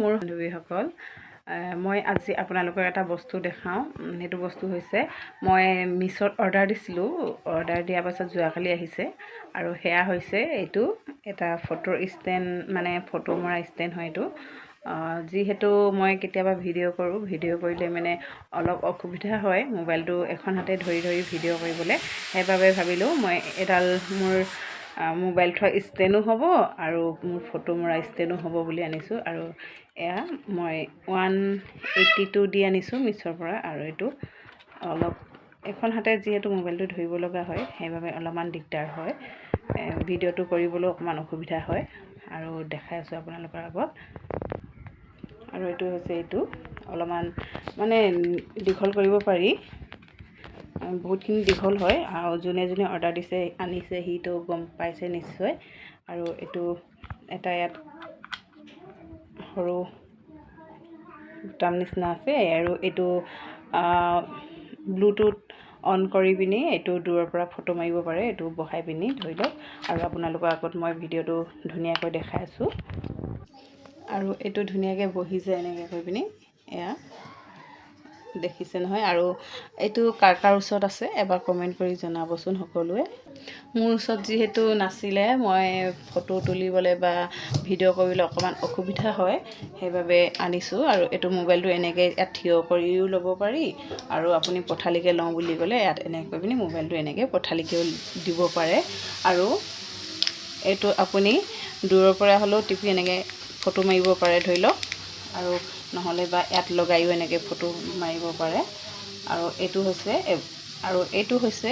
মোৰ বান্ধৱীসকল মই আজি আপোনালোকক এটা বস্তু দেখাওঁ। সেইটো বস্তু হৈছে মই মিছত অৰ্ডাৰ দিছিলোঁ। অৰ্ডাৰ দিয়াৰ পাছত যোৱাকালি আহিছে। আৰু সেয়া হৈছে এইটো এটা ফটোৰ ষ্টেণ্ড মানে ফটো মৰা ষ্টেণ্ড হয় এইটো। যিহেতু মই কেতিয়াবা ভিডিঅ' কৰোঁ ভিডিঅ' কৰিলে মানে অলপ অসুবিধা হয়। মোবাইলটো এখন হাতে ধৰি ধৰি ভিডিঅ' কৰিবলৈ। সেইবাবে ভাবিলোঁ মই এডাল মোৰ মোবাইল থোৱা ষ্টেণ্ডো হ'ব আৰু মোৰ ফটো মৰা ষ্টেণ্ডো হ'ব বুলি আনিছোঁ আৰু এয়া মই ওৱান এইট্টি টু দি আনিছোঁ মিছ'ৰ পৰা আৰু এইটো অলপ এখন হাতে যিহেতু মোবাইলটো ধৰিব লগা হয় সেইবাবে অলপমান দিগদাৰ হয়। ভিডিঅ'টো কৰিবলৈও অকণমান অসুবিধা হয় আৰু দেখাই আছোঁ আপোনালোকৰ আগত। আৰু এইটো হৈছে এইটো অলপমান মানে দীঘল কৰিব পাৰি। বহুতখিনি দীঘল হয় আৰু যোনে যোনে অৰ্ডাৰ দিছে আনিছে সিটো গম পাইছে নিশ্চয়। আৰু এইটো এটা ইয়াত সৰু বুটাম নিচিনা আছে আৰু এইটো ব্লুটুথ অন কৰি পিনি এইটো দূৰৰ পৰা ফটো মাৰিব পাৰে এইটো বহাই পিনি ধৰি লওক। আৰু আপোনালোকৰ আগত মই ভিডিঅ'টো ধুনীয়াকৈ দেখাই আছোঁ। আৰু এইটো ধুনীয়াকৈ বহি যায় এনেকৈ কৰি পিনি এয়া। দেখিছে নহয়। আৰু এইটো কাৰ কাৰ ওচৰত আছে এবাৰ কমেণ্ট কৰি জনাবচোন সকলোৱে। মোৰ ওচৰত যিহেতু নাছিলে মই ফটো তুলিবলৈ বা ভিডিঅ' কৰিবলৈ অকণমান অসুবিধা হয় সেইবাবে আনিছোঁ। আৰু এইটো মোবাইলটো এনেকৈ ইয়াত থিয় কৰিও ল'ব পাৰি আৰু আপুনি পঠালিকৈ লওঁ বুলি ক'লে ইয়াত এনেকৈ পিনি মোবাইলটো এনেকৈ পঠালিকৈও দিব পাৰে। আৰু এইটো আপুনি দূৰৰ পৰা হ'লেও টিপি এনেকৈ ফটো মাৰিব পাৰে ধৰি লওক। আৰু নহ'লে বা ইয়াত লগাইও এনেকৈ ফটো মাৰিব পাৰে। আৰু এইটো হৈছে আৰু এইটো হৈছে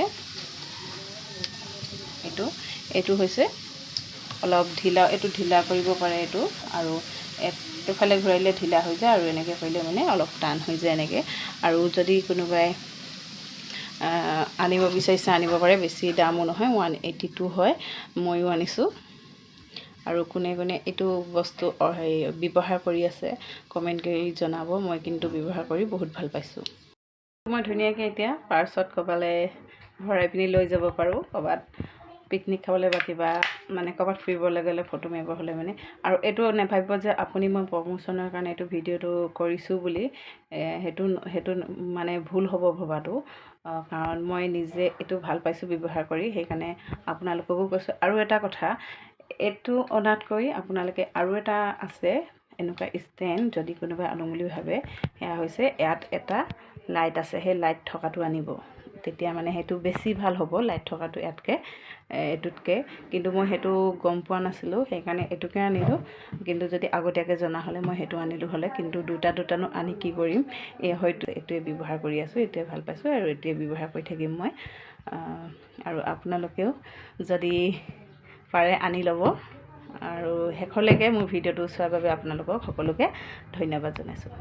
এইটো এইটো হৈছে অলপ ঢিলা এইটো ঢিলা কৰিব পাৰে এইটো। আৰু এ- এইফালে ঘূৰাইলে ঢিলা হৈ যায় আৰু এনেকৈ কৰিলে মানে অলপ টান হৈ যায় এনেকৈ। আৰু যদি কোনোবাই আনিব বিচাৰিছে আনিব পাৰে বেছি দামো নহয় ওৱান এইটি টু হয় ময়ো আনিছোঁ। আৰু কোনে কোনে এইটো বস্তু হেৰি ব্যৱহাৰ কৰি আছে কমেণ্ট কৰি জনাব। মই কিন্তু ব্যৱহাৰ কৰি বহুত ভাল পাইছোঁ। মই ধুনীয়াকৈ এতিয়া পাৰ্চত ক'ৰবালৈ ভৰাই পিনি লৈ যাব পাৰোঁ ক'ৰবাত পিকনিক খাবলৈ বা কিবা মানে ক'ৰবাত ফুৰিবলৈ গ'লে ফটো মাৰিব হ'লে মানে। আৰু এইটো নাভাবিব যে আপুনি মই প্ৰমোশ্যনৰ কাৰণে এইটো ভিডিঅ'টো কৰিছোঁ বুলি সেইটো সেইটো মানে ভুল হ'ব ভবাটো। কাৰণ মই নিজে এইটো ভাল পাইছোঁ ব্যৱহাৰ কৰি সেইকাৰণে আপোনালোককো কৈছোঁ। আৰু এটা কথা এইটো অনাতকৈ আপোনালোকে আৰু এটা আছে এনেকুৱা ষ্টেণ্ড যদি কোনোবাই আনো বুলি ভাবে সেয়া হৈছে ইয়াত এটা লাইট আছে সেই লাইট থকাটো আনিব। তেতিয়া মানে সেইটো বেছি ভাল হ'ব লাইট থকাটো ইয়াতকৈ এইটোতকৈ। কিন্তু মই সেইটো গম পোৱা নাছিলোঁ সেইকাৰণে এইটোকে আনিলোঁ। কিন্তু যদি আগতীয়াকৈ জনা হ'লে মই সেইটো আনিলোঁ হ'লে কিন্তু দুটা দুটানো আনি কি কৰিম? এই হয়তো এইটোৱে ব্যৱহাৰ কৰি আছোঁ এইটোৱে ভাল পাইছোঁ আৰু এইটোৱে ব্যৱহাৰ কৰি থাকিম মই। আৰু আপোনালোকেও যদি পাৰে আনি ল'ব। আৰু শেষলৈকে মোৰ ভিডিঅ'টো চোৱাৰ বাবে আপোনালোকক সকলোকে ধন্যবাদ জনাইছোঁ।